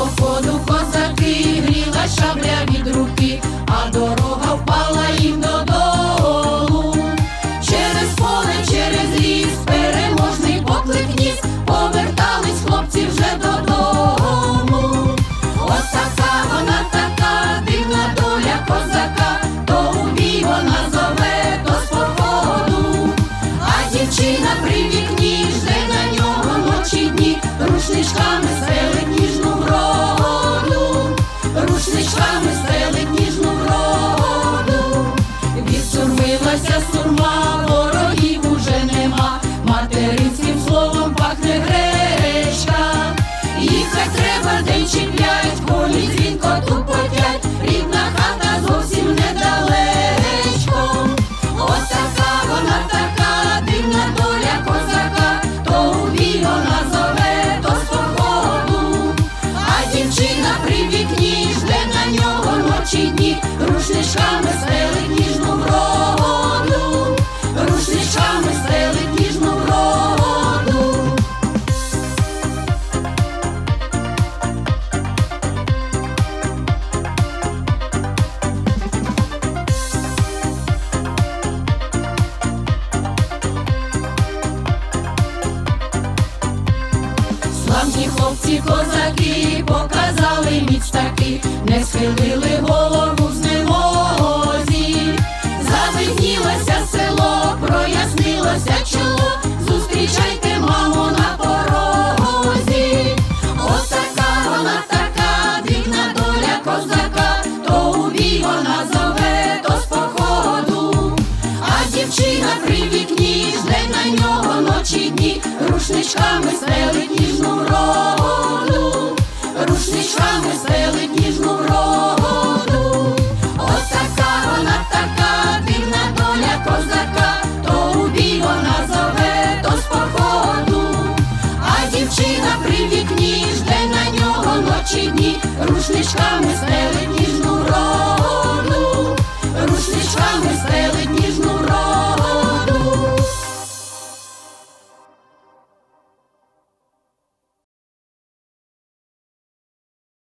походу козаки, гріла шабля від руки, а дорога впала їм додолу. Через поле, через ліс, переможний поклик ніс, повертались хлопці вже додому. Ось така вона така, дивна доля козака, то у бій вона зове, то з походу. А дівчина при вікні жде на нього ночі дні, рушничками стелить Відсурмилася сурма, ворогів уже нема, материнським словом пахне гречка. Їхать треба день чи п'ять, полі дзвінко тупотять, рідна хата зовсім недалечко. Ось така вона така, дивна доля козака, то у бій вона зове, то з. А дівчина при вікні жде на нього ночі дні, рушничками Славні хлопці козаки показали міць таки, не схилили голову рушничками стелить ніжну вроду, рушничками стелить ніжну вроду.